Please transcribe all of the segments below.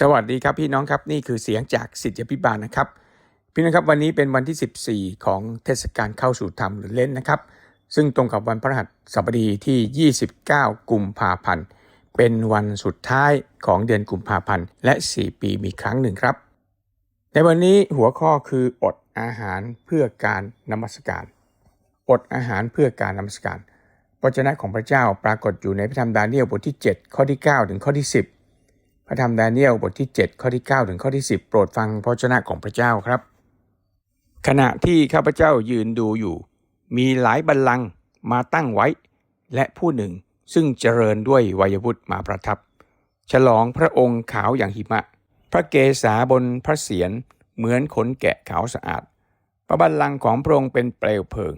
สวัสดีครับพี่น้องครับนี่คือเสียงจากสิทธิพิบาลนะครับ พี่น้องครับวันนี้เป็นวันที่ 14 ของเทศกาลเข้าสู่ธรรมหรือเล่นนะครับ ซึ่งตรงกับวันพระหัสสบดีที่ 29 กุมภาพันธ์เป็นวันสุดท้ายของเดือนกุมภาพันธ์และ 4 ปีมีครั้งหนึ่งครับ ในวันนี้หัวข้อคืออดอาหารเพื่อการนมัสการอดอาหารเพื่อการนมัสการพระเจ้าของพระเจ้าปรากฏอยู่ในพระธรรมดาเนียลบทที่ 7 ข้อที่ 9 ถึงข้อที่ 10 พระธรรมดาเนียลบทที่ 7 ข้อที่ 9 ถึงข้อที่ 10 โปรดฟังพระชนะของพระเจ้าครับ ขณะที่ข้าพเจ้ายืนดูอยู่ มีหลายบัลลังก์มาตั้งไว้ และผู้หนึ่งซึ่งเจริญด้วยวัยวุฒิมาประทับ ฉลองพระองค์ขาวอย่างหิมะ พระเกศาบนพระเศียรเหมือนขนแกะขาวสะอาด พระบัลลังก์ของพระองค์เป็นเปลวเพลิง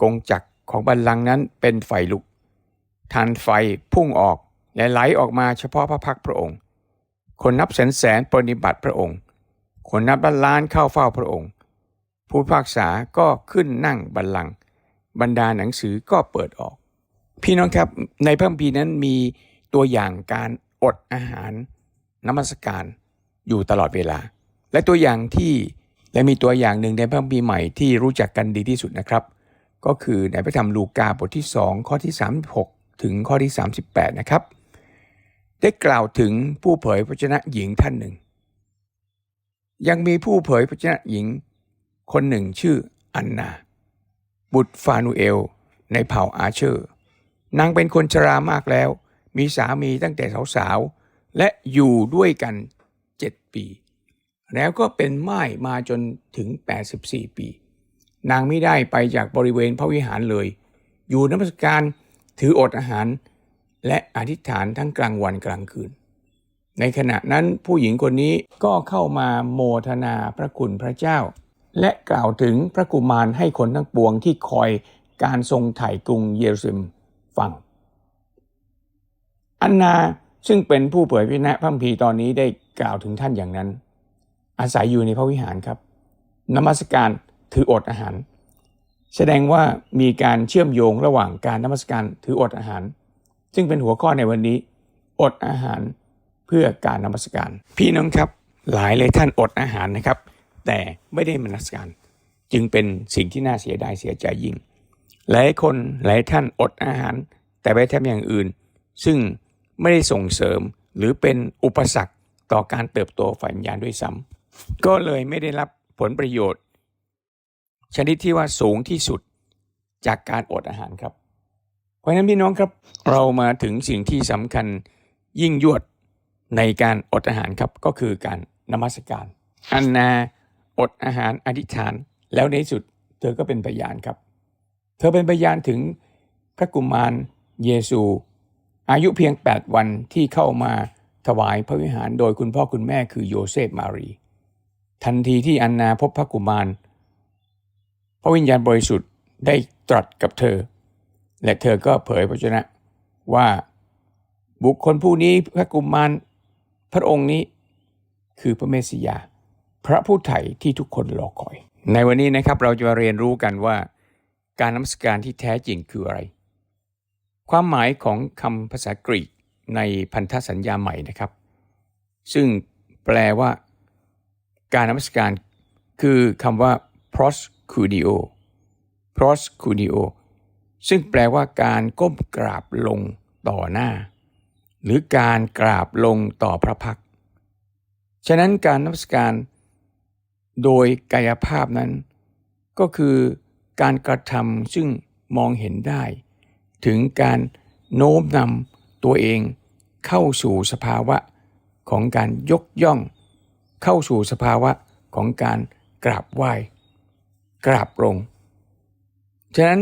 กงจักรของบัลลังก์นั้นเป็นไฟลุกทานไฟพุ่งออก และไหลออกมาเฉพาะพระพักพระองค์ คนนับแสนแสนปฏิบัติพระองค์ คนนับล้านล้านเข้าเฝ้าพระองค์ ผู้พิพากษาก็ขึ้นนั่งบัลลังก์บรรดาหนังสือก็เปิดออก พี่น้องครับในพระคัมภีร์นั้นมีตัวอย่างการอดอาหารนมัสการอยู่ตลอดเวลา และตัวอย่างที่และมีตัวอย่างหนึ่งในพระคัมภีร์ใหม่ที่รู้จักกันดีที่สุดนะครับ ก็คือในพระธรรมลูกาบทที่ 2 ข้อที่ 36 ถึงข้อที่ 38 นะครับ ได้กล่าวถึงผู้เผยพระชนะหญิงท่านหนึ่ง ยังมีผู้เผยพระชนะหญิง คนหนึ่งชื่ออันนา บุตรฟานูเอล ในเผ่าอาเชอร์ นางเป็นคนชรามากแล้ว มีสามีตั้งแต่สาวๆ และอยู่ด้วยกันเจ็ดปี แล้วก็เป็นม่ายมาจนถึง 84 ปี นางไม่ได้ไปจากบริเวณพระวิหารเลย อยู่นมัสการถืออดอาหาร และอธิษฐานทั้งกลางวันกลางคืน ในขณะนั้นผู้หญิงคนนี้ก็เข้ามาโมทนาพระคุณพระเจ้า และกล่าวถึงพระกุมารให้คนทั้งปวงที่คอยการทรงไถ่กรุงเยรูซาเล็มฟัง อันนาซึ่งเป็นผู้เผยพระนะพระคัมภีตอนนี้ได้กล่าวถึงท่านอย่างนั้น อาศัยอยู่ในพระวิหารครับนมัสการถืออดอาหาร แสดงว่ามีการเชื่อมโยงระหว่างการนมัสการถืออดอาหาร ซึ่งเป็นหัวข้อในวันนี้ อดอาหารเพื่อการนมัสการ พี่น้องครับหลายเลยท่านอดอาหารนะครับ แต่ไม่ได้มนัสการ จึงเป็นสิ่งที่น่าเสียดายเสียใจยิ่ง หลายคนหลายท่านอดอาหาร แต่ไปทำอย่างอื่น ซึ่งไม่ได้ส่งเสริมหรือเป็นอุปสรรคต่อการเติบโตฝ่ายวิญญาณด้วยซ้ำก็เลยไม่ได้รับผลประโยชน์ ชนิดที่ว่าสูงที่สุดจากการอดอาหารครับ เพราะฉะนั้นพี่น้องครับเรามาถึงสิ่งที่สำคัญยิ่งยวดในการอดอาหารครับก็คือการนมัสการ อันนาอดอาหารอธิษฐาน แล้วในสุดเธอก็เป็นพยานครับ เธอเป็นพยานถึงพระกุมารเยซู อายุเพียง 8 วันที่เข้ามาถวายพระวิหารโดยคุณพ่อคุณแม่คือโยเซฟมารี ทันทีที่อันนาพบพระกุมาร พระวิญญาณบริสุทธิ์ได้ตรัสกับเธอ และเธอก็เผยพระชนะว่าบุคคลผู้นี้พระกุมารพระองค์นี้คือพระเมสสิยา พระผู้ไถ่ที่ทุกคนรอคอย ในวันนี้นะครับเราจะมาเรียนรู้กันว่า การนมัสการที่แท้จริงคืออะไร ความหมายของคำภาษากรีกในพันธสัญญาใหม่นะครับ ซึ่งแปลว่า การนมัสการคือคำว่า proscudio proscudio ซึ่งแปลว่าการก้มกราบลงต่อหน้า หรือการกราบลงต่อพระพัก ฉะนั้นการนมัสการโดยกายภาพนั้น ก็คือการกระทำซึ่งมองเห็นได้ ถึงการโน้มนำตัวเองเข้าสู่สภาวะของการยกย่อง เข้าสู่สภาวะของการกราบไหว้กราบลง ฉะนั้น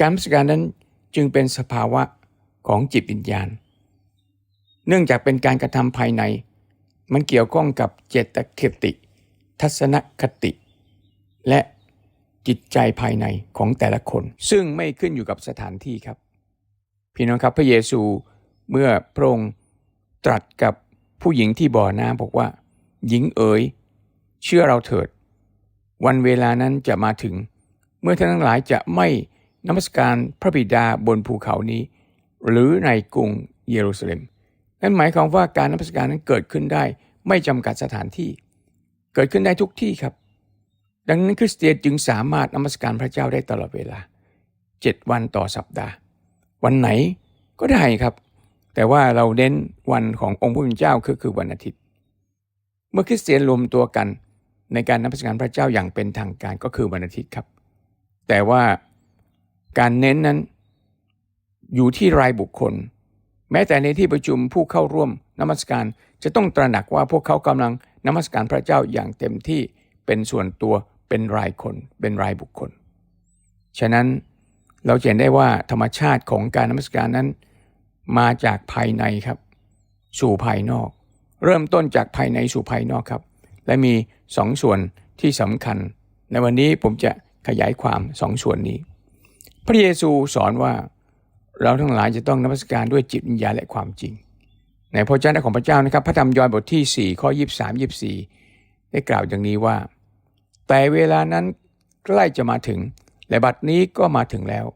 การนมัสการนั้นจึงเป็นสภาวะของจิตวิญญาณ เนื่องจากเป็นการกระทำภายใน มันเกี่ยวข้องกับเจตคติ ทัศนคติ และจิตใจภายในของแต่ละคน ซึ่งไม่ขึ้นอยู่กับสถานที่ครับ พี่น้องครับพระเยซูเมื่อพระองค์ตรัสกับผู้หญิงที่บ่อน้ำบอกว่า หญิงเอ๋ยเชื่อเราเถิด วันเวลานั้นจะมาถึง เมื่อท่านทั้งหลายจะไม่ นมัสการพระบิดาบนภูเขานี้ หรือในกรุงเยรูซาเล็ม นั่นหมายความว่าการนมัสการนั้นเกิดขึ้นได้ไม่จำกัดสถานที่ เกิดขึ้นได้ทุกที่ครับ ดังนั้นคริสเตียนจึงสามารถนมัสการพระเจ้าได้ตลอดเวลาเจ็ดวันต่อสัปดาห์ วันไหนก็ได้ครับ แต่ว่าเราเน้นวันขององค์พระผู้เป็นเจ้าคือคือวันอาทิตย์ เมื่อคริสเตียนรวมตัวกันในการนมัสการพระเจ้าอย่างเป็นทางการก็คือวันอาทิตย์ครับ แต่ว่า การเน้นนั้น อยู่ที่รายบุคคล แม้แต่ในที่ประชุมผู้เข้าร่วมนมัสการจะต้องตระหนักว่าพวกเขากำลังนมัสการพระเจ้าอย่างเต็มที่เป็นส่วนตัวเป็นรายคนเป็นรายบุคคล ฉะนั้นเราเห็นได้ว่าธรรมชาติของการนมัสการนั้น มาจากภายในครับ สู่ภายนอก เริ่มต้นจากภายในสู่ภายนอกครับ และมีสองส่วนที่สำคัญ ในวันนี้ผมจะขยายความสองส่วนนี้ พระเยซูสอนว่าเราทั้งหลายจะต้องนมัสการด้วยจิตวิญญาณและความจริง ในพระเจ้าของพระเจ้านะครับ พระธรรมยอห์นบทที่ 4 ข้อ 23 24 ได้กล่าวอย่างนี้ว่า แต่เวลานั้นใกล้จะมาถึง และบัดนี้ก็มาถึงแล้ว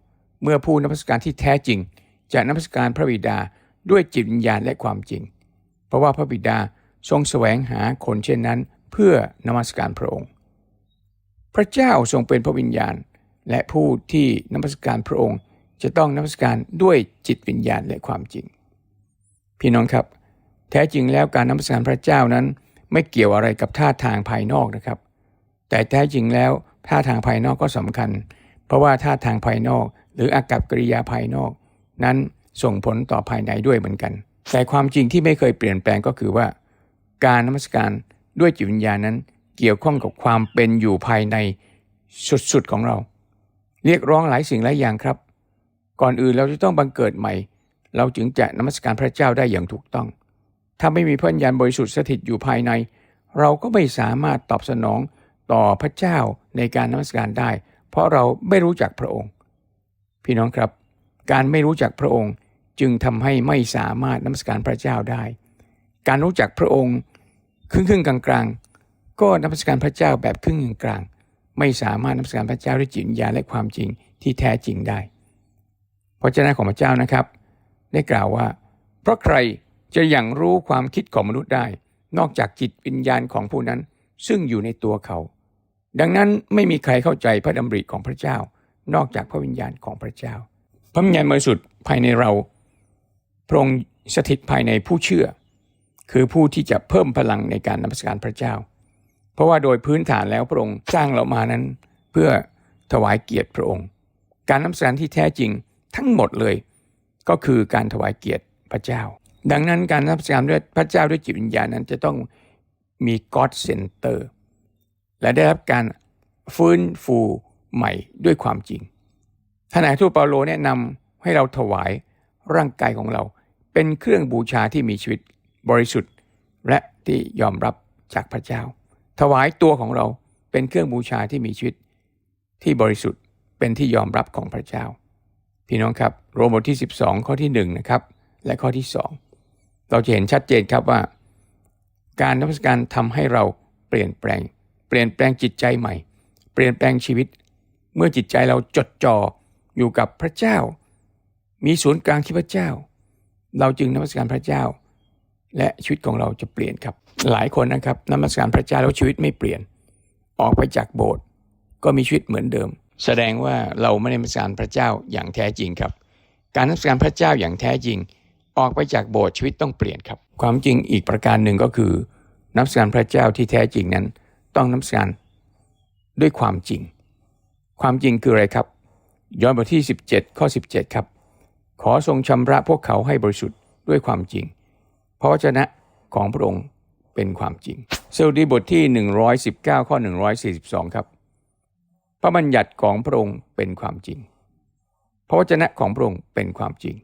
เมื่อผู้นมัสการที่แท้จริง จะนมัสการพระบิดาด้วยจิตวิญญาณและความจริง เพราะว่าพระบิดาทรงแสวงหาคนเช่นนั้น เพื่อนมัสการพระองค์ พระเจ้าทรงเป็นพระวิญญาณ และผู้ที่นมัสการพระองค์จะต้องนมัสการด้วยจิตวิญญาณและความจริง พี่น้องครับ แท้จริงแล้วการนมัสการพระเจ้านั้น ไม่เกี่ยวอะไรกับท่าทางภายนอกนะครับ แต่แท้จริงแล้วท่าทางภายนอกก็สำคัญ เพราะว่าท่าทางภายนอก หรืออากับกิริยาภายนอก นั้นส่งผลต่อภายในด้วยเหมือนกัน แต่ความจริงที่ไม่เคยเปลี่ยนแปลงก็คือว่า การนมัสการด้วยจิตวิญญาณนั้น เกี่ยวข้องกับความเป็นอยู่ภายในสุดๆของเรา เรียกร้องหลายสิ่งหลายอย่างครับ ก่อนอื่นเราจะต้องบังเกิดใหม่ เราจึงจะนมัสการพระเจ้าได้อย่างถูกต้อง ถ้าไม่มีพระญาณบริสุทธิ์สถิตอยู่ภายใน เราก็ไม่สามารถตอบสนองต่อพระเจ้าในการนมัสการได้ เพราะเราไม่รู้จักพระองค์ พี่น้องครับ การไม่รู้จักพระองค์จึงทำให้ไม่สามารถนมัสการพระเจ้าได้ การรู้จักพระองค์ครึ่งครึ่งกลางกลางๆก็นมัสการพระเจ้าแบบครึ่งกลางๆ ไม่สามารถนมัสการพระเจ้าด้วยจิตวิญญาณและความจริงที่แท้จริงได้ พระเจ้าของพระเจ้านะครับ ได้กล่าวว่า เพราะใครจะยังรู้ความคิดของมนุษย์ได้ นอกจากจิตวิญญาณของผู้นั้น ซึ่งอยู่ในตัวเขา ดังนั้นไม่มีใครเข้าใจพระดำริของพระเจ้า นอกจากพระวิญญาณของพระเจ้า พระวิญญาณบริสุทธิ์ภายในเราพระองค์สถิตภายในผู้เชื่อ คือผู้ที่จะเพิ่มพลังในการนมัสการพระเจ้า ราะว่าโดยพื้นฐานแล้วพระองค์สร้างเรามานั้น เพื่อถวายเกียรติพระองค์ การนมัสการที่แท้จริงทั้งหมดเลย ก็คือการถวายเกียรติพระเจ้า ดังนั้นการนมัสการด้วยพระเจ้าด้วยจิตวิญญาณนั้นจะต้องมี God Center และได้รับการฟื้นฟูใหม่ด้วยความจริงท่านนายทูตเปาโลแนะนำให้เราถวายร่างกายของเรา เป็นเครื่องบูชาที่มีชีวิตบริสุทธิ์ และที่ยอมรับจากพระเจ้า ถวายตัวของเราเป็นเครื่องบูชาที่มีชีวิต ที่บริสุทธิ์เป็นที่ยอมรับของพระเจ้า พี่น้องครับโรมบทที่ 12 ข้อที่1นะครับและข้อที่ 2 เราจะเห็นชัดเจนครับว่า การนมัสการทำให้เราเปลี่ยนแปลง เปลี่ยนแปลงจิตใจใหม่ เปลี่ยนแปลงชีวิต เมื่อจิตใจเราจดจ่ออยู่กับพระเจ้า มีศูนย์กลางที่พระเจ้า เราจึงนมัสการพระเจ้า และชีวิตของเราจะเปลี่ยนครับ หลายคนนะครับนมัสการพระเจ้าแล้วชีวิตไม่เปลี่ยน ออกไปจากโบสถ์ก็มีชีวิตเหมือนเดิม แสดงว่าเราไม่ได้นมัสการพระเจ้าอย่างแท้จริงครับ การนมัสการพระเจ้าอย่างแท้จริง ออกไปจากโบสถ์ชีวิตต้องเปลี่ยนครับ ความจริงอีกประการหนึ่งก็คือนมัสการพระเจ้าที่แท้จริงนั้น ต้องนมัสการด้วยความจริง ความจริงคืออะไรครับย้อนบทที่ 17 ข้อ 17 ครับ ขอทรงชำระพวกเขาให้บริสุทธิ์ด้วยความจริง พราะวจนะของพระองค์เป็นความจริงสดุดีบทที่ 119 ข้อ 142 ครับ พระบัญญัติของพระองค์เป็นความจริง พระวจนะของพระองค์เป็นความจริง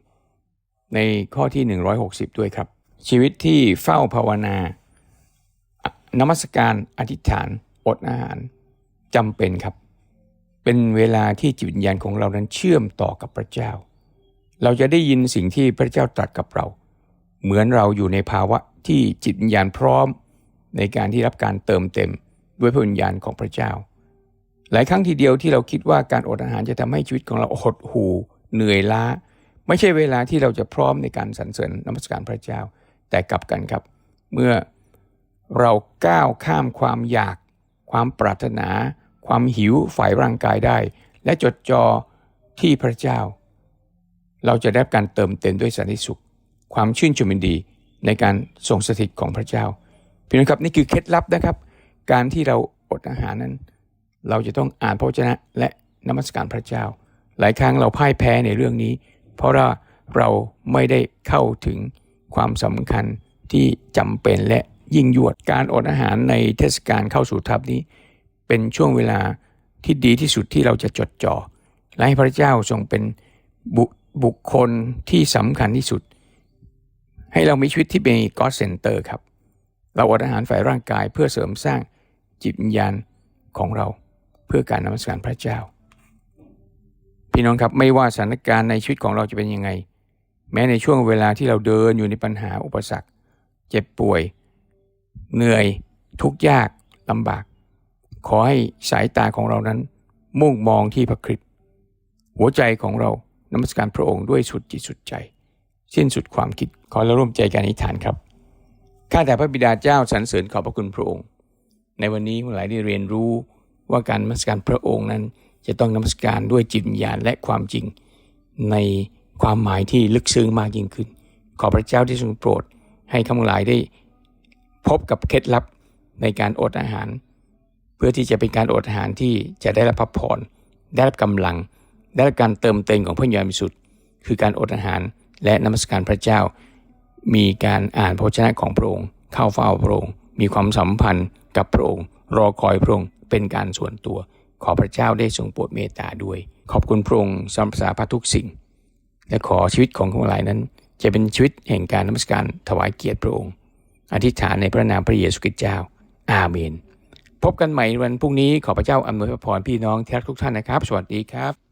ในข้อที่ 160 ด้วยครับ ชีวิตที่เฝ้าภาวนานมัสการอธิษฐานอดอาหารจำเป็นครับ เป็นเวลาที่จิตวิญญาณของเรานั้นเชื่อมต่อกับพระเจ้า เราจะได้ยินสิ่งที่พระเจ้าตรัสกับเรา เหมือนเราอยู่ในภาวะที่จิตวิญญาณพร้อม ในการที่รับการเติมเต็มด้วยพระวิญญาณของพระเจ้า หลายครั้งทีเดียวที่เราคิดว่าการอดอาหารจะทำให้ชีวิตของเราหดหู่เหนื่อยล้า ไม่ใช่เวลาที่เราจะพร้อมในการสรรเสริญนมัสการพระเจ้า แต่กลับกันครับ เมื่อเราก้าวข้ามความอยาก ความปรารถนา ความหิวฝ่ายร่างกายได้ และจดจ่อที่พระเจ้า เราจะได้รับการเติมเต็มด้วยสันติสุข ความชื่นชมยินดีในการทรงสถิตของพระเจ้าพี่น้องครับนี่คือเคล็ดลับนะครับ การที่เราอดอาหารนั้น เราจะต้องอ่านพระวจนะและนมัสการพระเจ้า หลายครั้งเราพ่ายแพ้ในเรื่องนี้ เพราะว่าเราไม่ได้เข้าถึงความสำคัญที่จำเป็นและยิ่งยวดการอดอาหารในเทศกาลเข้าสู่ทัพนี้ เป็นช่วงเวลาที่ดีที่สุดที่เราจะจดจ่อและให้พระเจ้าทรงเป็นบุบุคคลที่สำคัญที่สุด ให้เรามีชีวิตที่เป็น God Center ครับ เราอดอาหารฝ่ายร่างกายเพื่อเสริมสร้างจิตวิญญาณของเราเพื่อการนมัสการพระเจ้า พี่น้องครับไม่ว่าสถานการณ์ในชีวิตของเราจะเป็นยังไง แม้ในช่วงเวลาที่เราเดินอยู่ในปัญหาอุปสรรค เจ็บป่วย เหนื่อย ทุกข์ยากลำบาก ขอให้สายตาของเรานั้น มุ่งมองที่พระคริสต์หัวใจของเรานมัสการพระองค์ด้วยสุดจิตสุดใจ สิ้นสุดความคิด ขอเราร่วมใจกันอธิษฐานครับ ข้าแต่พระบิดาเจ้าสรรเสริญขอบพระคุณพระองค์ ในวันนี้ผู้หลายได้เรียนรู้ว่าการนมัสการพระองค์นั้นจะต้องนมัสการด้วยจิตวิญญาณและความจริง ในความหมายที่ลึกซึ้งมากยิ่งขึ้น ขอพระเจ้าที่ทรงโปรด ให้ข้าพหลายได้ พบกับเคล็ดลับในการอดอาหาร เพื่อที่จะเป็นการอดอาหารที่จะได้รับพักผ่อนได้รับกำลัง ได้รับการเติมเต็มของพระญาณบริสุทธิ์คือการอดอาหารและนมัสการพระเจ้า มีการอ่านพระวจนะของพระองค์เข้าเฝ้าพระองค์มีความสัมพันธ์กับพระองค์รอคอยพระองค์เป็นการส่วนตัว ขอพระเจ้าได้ทรงโปรดเมตตาด้วย ขอบคุณพระองค์สำหรับสาพทุกสิ่ง และขอชีวิตของข้าพเจ้านั้น จะเป็นชีวิตแห่งการนมัสการถวายเกียรติพระองค์ อธิษฐานในพระนามพระเยซูคริสต์เจ้า อาเมน พบกันใหม่วันพรุ่งนี้ขอพระเจ้าอำนวยพระพรพี่น้องที่รักทุกท่านนะครับ สวัสดีครับ